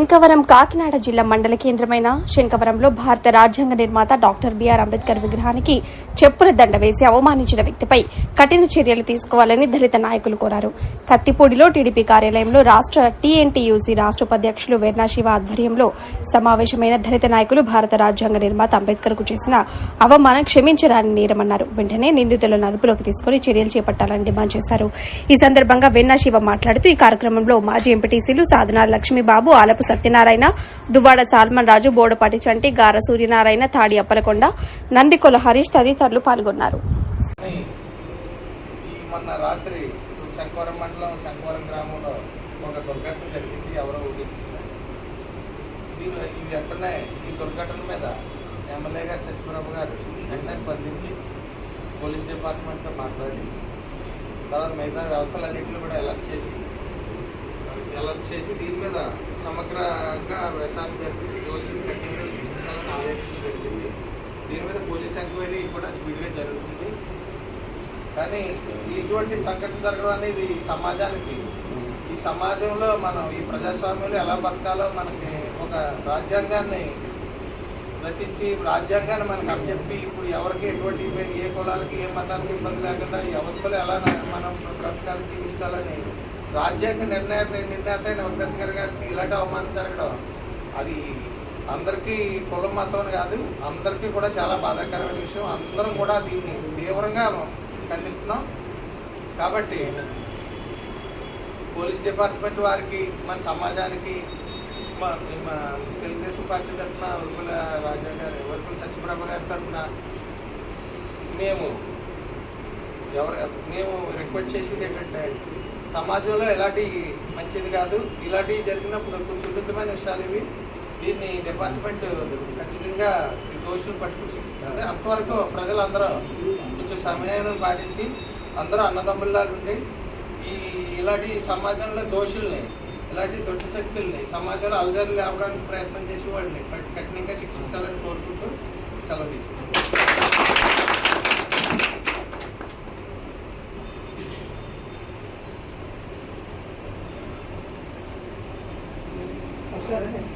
శంకవరం కాకినాడ జిల్లా మండల కేంద్రమైన శంకవరంలో భారత రాజ్యాంగ నిర్మాత డాక్టర్ బీఆర్ అంబేద్కర్ విగ్రహానికి చెప్పుల దండ వేసి అవమానించిన వ్యక్తిపై కఠిన చర్యలు తీసుకోవాలని దళిత నాయకులు కోరారు. కత్తిపూడిలో టీడీపీ కార్యాలయంలో రాష్ట్ర టీఎన్టీయూసీ రాష్ట్ర ఉపాధ్యక్షులు వెర్నా శివ ఆధ్వర్యంలో సమావేశమైన దళిత నాయకులు భారత రాజ్యాంగ నిర్మాత అంబేద్కర్కు చేసిన అవమానం క్షమించరాని నేరమన్నారు. వెంటనే నిందితులను అదుపులోకి తీసుకుని చర్యలు చేపట్టాలని డిమాండ్ చేశారు. ఈ సందర్భంగా వెన్నా శివ మాట్లాడుతూ ఈ కార్యక్రమంలో మాజీ ఎంపీటీసీలు సాధన లక్ష్మీబాబు ఆలపు సత్యనారాయణ దువ్వాడ సాల్మన్ రాజు బోడపాటి చంటి గార సూర్యనారాయణ తాడి అప్పలకొండ నందికొల హరీష్ తదితరులు పాల్గొన్నారు. మొన్న రాత్రి శంకవరం మండలం శంకవరం గ్రామంలో ఒక దుర్ఘటన జరిగింది ఎవరో ఊహించింది దీని వెంటనే ఈ దుర్ఘటన మీద ఎమ్మెల్యే గారు సత్యప్రభు గారు వెంటనే స్పందించి పోలీస్ డిపార్ట్మెంట్తో మాట్లాడి తర్వాత మిగతా వ్యవస్థలన్నింటినీ కూడా అలర్ట్ చేసి అలర్ట్ చేసి దీని మీద సమగ్రంగా విచారణ జరిపింది దోషులు కఠినంగా శిక్షించాలని ఆదేశించడం జరిగింది. దీని మీద పోలీస్ ఎంక్వైరీ కూడా స్పీడ్గా జరుగుతుంది. కానీ ఇటువంటి సంఘటన జరగడం అనేది సమాజానికి ఈ సమాజంలో మనం ఈ ప్రజాస్వామ్యంలో ఎలా బతకాలో మనకి ఒక రాజ్యాంగాన్ని రచించి రాజ్యాంగాన్ని మనకు అప్పచెప్పి ఇప్పుడు ఎవరికి ఎటువంటి ఏ కులాలకి ఏ మతాలకి ఇబ్బంది లేకుండా ఎవరిలో ఎలా మనం బ్రతకాలి జీవించాలని రాజ్యాంగ నిర్ణయత నిర్ణేత అయిన అంబేద్కర్ గారికి ఇలాంటి అవమానం జరగడం అది అందరికీ కులం మతం కాదు అందరికీ కూడా చాలా బాధాకరమైన విషయం. అందరం కూడా దీన్ని తీవ్రంగా ఖండిస్తున్నాం. కాబట్టి పోలీస్ డిపార్ట్మెంట్ వారికి మన సమాజానికి మా తెలుగుదేశం పార్టీ తరఫున ఉరుకుల రాజా గారు ఉరుకుల సత్యప్రభ గారి తరఫున మేము ఎవరు మేము రిక్వెస్ట్ చేసేది ఏంటంటే సమాజంలో ఎలాంటి మంచిది కాదు. ఇలాంటివి జరిగినప్పుడు కొంచెం సున్నితమైన విషయాలు ఇవి. దీన్ని డిపార్ట్మెంట్ ఖచ్చితంగా ఈ దోషులు పట్టుకుని శిక్షిస్తుంది. అంతవరకు ప్రజలందరూ కొంచెం సమయాన్ని పాటించి అందరూ అన్నదమ్ముల్లాగా ఉండి ఈ ఇలాంటి సమాజంలో దోషుల్ని ఇలాంటి దుష్ట శక్తుల్ని సమాజంలో అలజడి లేవడానికి ప్రయత్నం చేసే వాళ్ళని కఠినంగా శిక్షించాలని కోరుకుంటూ సెలవు తీసుకుంటాం कर रहे हैं